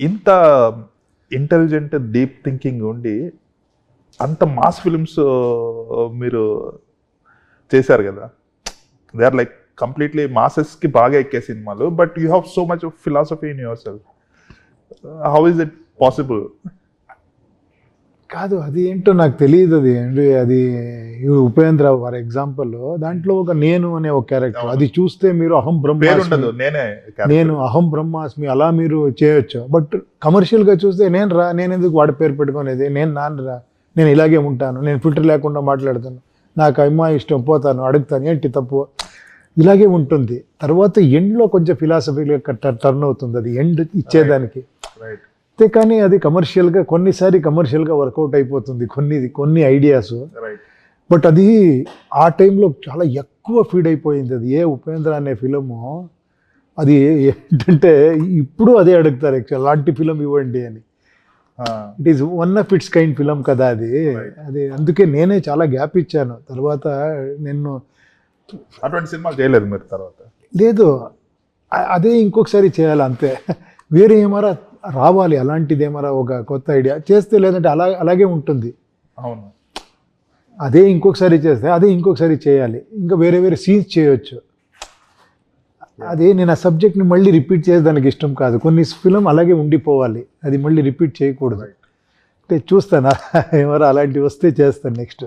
ఇంత intelligent deep thinking ఉండి అంత మాస్ ఫిల్మ్స్ మీరు చేశారు కదా. దే ఆర్ లైక్ కంప్లీట్లీ మాసెస్కి బాగా ఎక్కే సినిమాలు but you have so much philosophy in yourself how is it possible కాదు అది ఏంటో నాకు తెలియదు అది ఏంటి అది ఉపేంద్ర ఫర్ ఎగ్జాంపుల్ దాంట్లో ఒక నేను అనే ఒక క్యారెక్టర్ అది చూస్తే మీరు అహం ఉండదు నేనే. నేను అహం బ్రహ్మాస్మి అలా మీరు చేయొచ్చు. బట్ కమర్షియల్గా చూస్తే నేను రా నేను ఎందుకు వాడి పేరు పెట్టుకునేది? నేను నాన్న రా నేను ఇలాగే ఉంటాను నేను ఫిల్టర్ లేకుండా మాట్లాడతాను నాకు అమ్మాయి ఇష్టం పోతాను అడుగుతాను ఏంటి తప్పు? ఇలాగే ఉంటుంది. తర్వాత ఎండ్లో కొంచెం ఫిలాసఫీగా టర్న్ అవుతుంది అది ఎండ్ ఇచ్చేదానికి. Right. అంతే కానీ అది కమర్షియల్గా కొన్నిసారి కమర్షియల్గా వర్కౌట్ అయిపోతుంది. కొన్ని కొన్ని ఐడియాస్. బట్ అది ఆ టైంలో చాలా ఎక్కువ ఫీడ్ అయిపోయింది అది. ఏ ఉపేంద్ర అనే ఫిలము అది ఏంటంటే ఇప్పుడు అదే అడుగుతారు యాక్చువల్ అలాంటి ఫిలం ఇవ్వండి అని. It is one of its kind film కదా అది. అది అందుకే నేనే చాలా గ్యాప్ ఇచ్చాను. తర్వాత నేను అటువంటి సినిమాలు చేయలేదు మీరు తర్వాత? లేదు. అదే ఇంకొకసారి చేయాలి అంతే. వేరే ఏమారా రావాలి అలాంటిది ఏమారా ఒక కొత్త ఐడియా చేస్తే లేదంటే అలా అలాగే ఉంటుంది. అవును. అదే ఇంకొకసారి చేస్తే అదే ఇంకొకసారి చేయాలి. ఇంకా వేరే వేరే సీన్స్ చేయొచ్చు. అదే నేను ఆ సబ్జెక్ట్ని మళ్ళీ రిపీట్ చేసేదానికి ఇష్టం కాదు. కొన్ని ఫిలం అలాగే ఉండిపోవాలి. అది మళ్ళీ రిపీట్ చేయకూడదు. అంటే చూస్తాను ఏమారా అలాంటివి వస్తే చేస్తాను నెక్స్ట్